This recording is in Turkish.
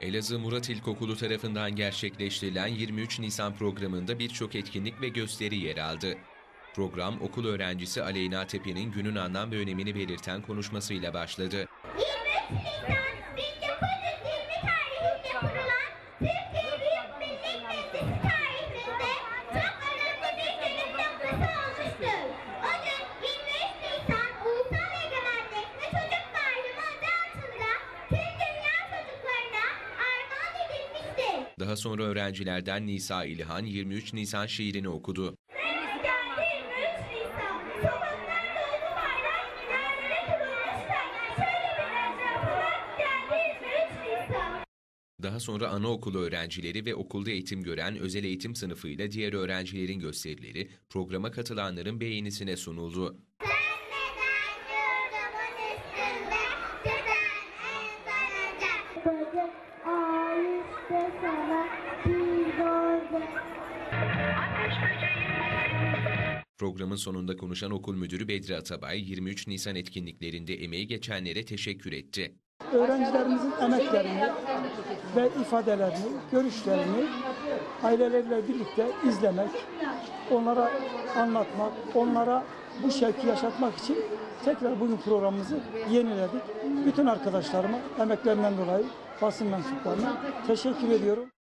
Elazığ Murat İlkokulu tarafından gerçekleştirilen 23 Nisan programında birçok etkinlik ve gösteri yer aldı. Program okul öğrencisi Aleyna Tepe'nin günün anlam ve önemini belirten konuşmasıyla başladı. 23 Nisan Daha sonra öğrencilerden Nisa İlhan 23 Nisan şiirini okudu. Geldi 23 Nisan. Sokaklar doldu bayrak. Yerlere kurulmuş taklar. Şöyle bir etrafına geldi 23 Nisan. Daha sonra anaokulu öğrencileri ve okulda eğitim gören özel eğitim sınıfıyla diğer öğrencilerin gösterileri programa katılanların beğenisine sunuldu. Ağaçta sana bir oldu. Programın sonunda konuşan okul müdürü Bedri Atabay 23 Nisan etkinliklerinde emeği geçenlere teşekkür etti. öğrencilerimizin emeklerini ve ifadelerini, görüşlerini aileleriyle birlikte izlemek, onlara anlatmak, onlara bu şevki yaşatmak için tekrar bugün programımızı yeniledik. Bütün arkadaşlarıma emeklerinden dolayı basın mensuplarına teşekkür ediyorum.